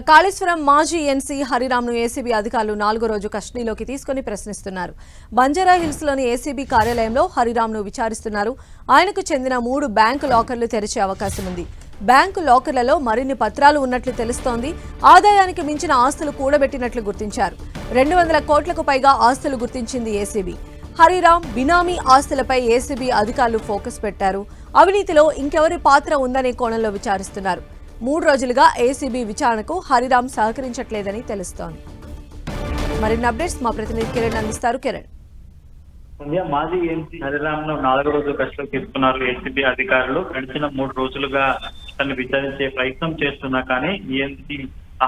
కాళేశ్వరం మాజీ NC హరిరామ్ను ACB అధికారులు నాలుగో రోజు కస్టడీలోకి తీసుకుని ప్రశ్నిస్తున్నారు. బంజారా హిల్స్లోని ఏసీబీ కార్యాలయంలో హరిరామ్ను విచారిస్తున్నారు. ఆయనకు చెందిన మూడు బ్యాంకు లాకర్లు తెరిచే అవకాశం ఉంది. బ్యాంకు లాకర్లలో మరిన్ని పత్రాలు ఉన్నట్లు తెలుస్తోంది. ఆదాయానికి మించిన ఆస్తులు కూడబెట్టినట్లు గుర్తించారు. రెండు వందల కోట్లకు పైగా ఆస్తులు గుర్తించింది ఏసీబీ. హరిరామ్ బినామీ ఆస్తులపై ఏసీబీ అధికారులు ఫోకస్ పెట్టారు. అవినీతిలో ఇంకెవరి పాత్ర ఉందనే కోణంలో విచారిస్తున్నారు. మూడు రోజులుగా ఏసీబీ విచారణకు హరిరామ్ సహకరించట్లేదని తెలుస్తోంది. మరిన్ని అప్డేట్స్ మా ప్రతినిధి కిరణ్ అందిస్తారు. కిరణ్. మాజీ ఎంపీ హరిరామ్ను నాలుగో రోజు కస్టడీలోకి తీసుకున్నారు ఎన్సీబీ అధికారులు. గడిచిన మూడు రోజులుగా తను విచారించే ప్రయత్నం చేస్తున్నా కానీ ఈఎన్సీ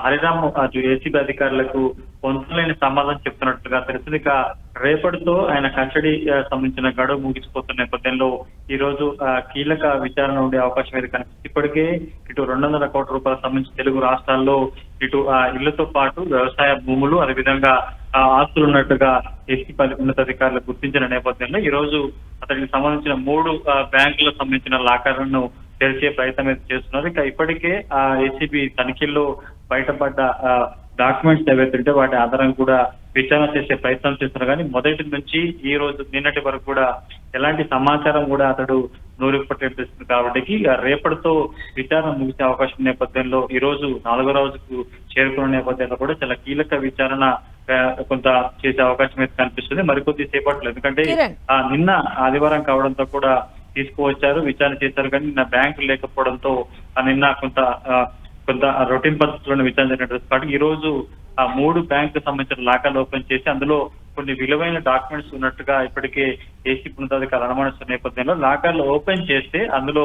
హరిరామ్ అటు ఏసీబీ అధికారులకు పొందలేని సమాధానం చెప్తున్నట్టుగా తెలిసింది. ఇక రేపటితో ఆయన కస్టడీ సంబంధించిన గడువు ముగిసిపోతున్న నేపథ్యంలో ఈ రోజు ఆ, కీలక విచారణ ఉండే అవకాశం అయితే కనిపిస్తుంది. ఇప్పటికే ఇటు రెండు వందల కోట్ల రూపాయల సంబంధించి తెలుగు రాష్ట్రాల్లో ఇటు ఆ ఇళ్ళతో పాటు వ్యవసాయ భూములు అదేవిధంగా ఆ ఆస్తులు ఉన్నట్టుగా ఎస్సీ పల్లి ఉన్నతాధికారులు గుర్తించిన నేపథ్యంలో ఈ రోజు అతనికి సంబంధించిన మూడు బ్యాంకులకు సంబంధించిన లాకర్లను తెరిచే ప్రయత్నం అయితే చేస్తున్నారు. ఇక ఇప్పటికే ఆ ఏసీబీ తనిఖీల్లో బయటపడ్డ డాక్యుమెంట్స్ ఏవైతే ఉంటే వాటి ఆధారంగా కూడా విచారణ చేసే ప్రయత్నం చేస్తున్నారు. కానీ మొదటి నుంచి ఈ రోజు నిన్నటి వరకు కూడా ఎలాంటి సమాచారం కూడా అతడు నూరిపట్టేస్తుంది కాబట్టి రేపటితో విచారణ ముగిసే అవకాశం నేపథ్యంలో ఈ రోజు నాలుగో రోజుకు చేరుకున్న నేపథ్యంలో కూడా చాలా కీలక విచారణ కొంత చేసే అవకాశం అయితే కనిపిస్తుంది. మరికొద్ది సేపట్లో ఎందుకంటే నిన్న ఆదివారం కావడంతో కూడా తీసుకువచ్చారు విచారణ చేశారు. కానీ నిన్న బ్యాంకు లేకపోవడంతో ఆ, నిన్న కొంత కొంత రొటీన్ పద్ధతిలోనే విచారణ జరిగినట్టు కాబట్టి ఈ రోజు ఆ మూడు బ్యాంకు సంబంధించిన లాకర్లు ఓపెన్ చేసి అందులో కొన్ని విలువైన డాక్యుమెంట్స్ ఉన్నట్టుగా ఇప్పటికే ఏసీ ఉన్నతాధికారులు అనుమానిస్తున్న నేపథ్యంలో లాకర్లు ఓపెన్ చేస్తే అందులో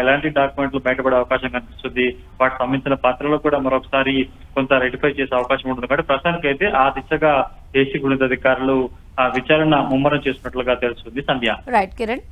ఎలాంటి డాక్యుమెంట్లు బయటపడే అవకాశం కనిపిస్తుంది. వాటికి సంబంధించిన పత్రాలు కూడా మరొకసారి కొంత రెటిఫై చేసే అవకాశం ఉంటుంది. కాబట్టి ప్రస్తుతానికి అయితే ఆ దిశగా ఏసీ ఉన్నతాధికారులు ఆ విచారణ ముమ్మరం చేసినట్లుగా తెలుస్తుంది. సంధ్య. రైట్ కిరణ్